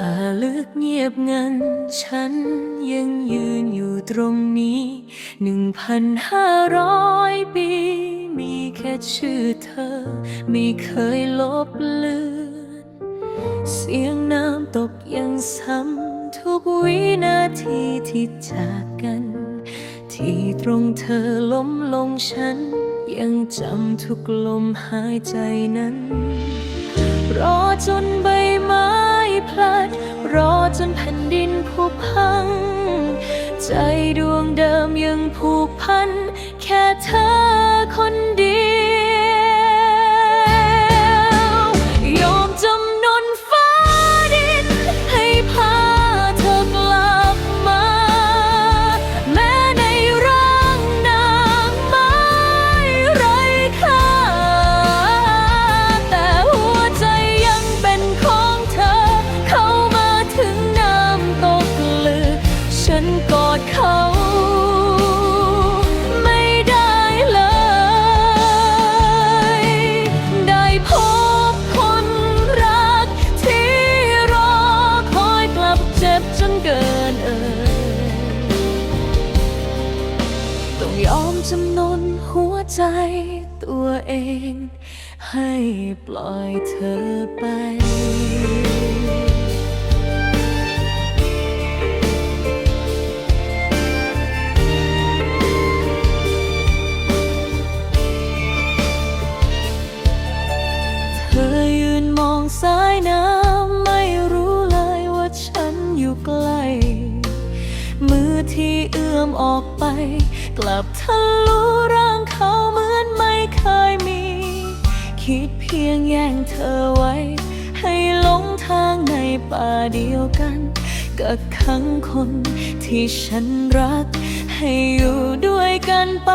าลึกเงียบงัน ฉันยังยืนอยู่ตรงนี้ หนึ่งพันห้าร้อยปี มีแค่ชื่อเธอ ไม่เคยลบเลือนเสียงน้ำตกยังซ้ำทุกวินาทีที่จากกัน ที่ตรงเธอล้มลงฉัน ยังจำทุกลมหายใจนั้น รอจนใบไม้ พลัด รอจนแผ่นดินผุพัง ใจดวงเดิมยังผูกพัน แค่เธอคนเดียว จนเกินเอ่ยต้องยอมจำนนหัวใจตัวเอง ให้ปล่อยเธอไป ที่เอื้อมออกไป กลับทะลุร่างเขาเหมือนไม่เคยมี คิดเพียงแย่งเธอไว้ ให้หลงทางในป่าเดียวกันกับขังคนที่ฉันรัก ให้อยู่ด้วยกันไป